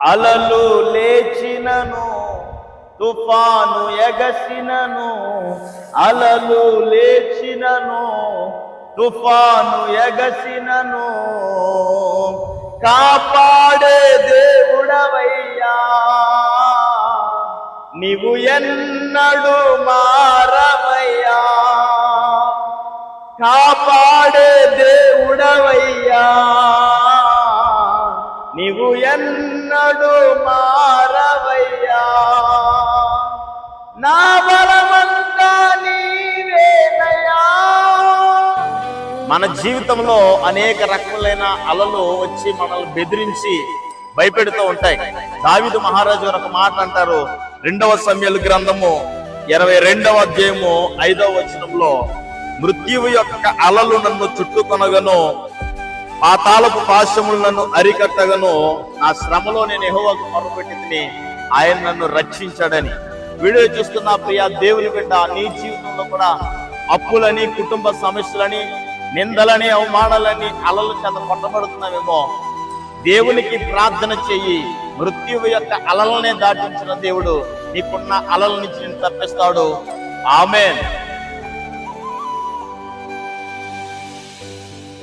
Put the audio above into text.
అలలు లేచినను తుఫాను ఎగసినను అలలు లేచినను తుఫాను ఎగసినను. కాపాడే దేవుడవయ్యా నీవు ఎన్నడు మారవయ్యా. కాపాడే దేవుడవయ్యా నీవు ఎన్నడు మారవయ్యా. నా బలమంతా నీవేనయ్యా. మన జీవితంలో అనేక రకములైన అలలు వచ్చి మనల్ని బెదిరించి భయపెడుతూ ఉంటాయి. దావిదు మహారాజు గారు ఒక మాట అంటారు. రెండవ సమయాల గ్రంథము ఇరవై రెండవ అధ్యాయము ఐదవ వచనంలో మృత్యువు యొక్క అలలు నన్ను చుట్టుకొనగను పాతాలపు పాశములు నన్ను అరికట్టగను. నా శ్రమలో నేను ఎహోవాకు మొరపెట్టింది ఆయన నన్ను రక్షించాడని. వీడియో చూస్తున్న ప్రియ దేవుని బిడ్డ నీ జీవితంలో కూడా అప్పులని కుటుంబ సమస్యలని నిందలని అవమానాలని అలల చేత కొట్టబడుతున్నామేమో దేవునికి ప్రార్థన చెయ్యి. మృత్యువు యొక్క అలలనే దాటించిన దేవుడు నీకున్న అలల నుంచి నేను తప్పిస్తాడు. ఆమెన్.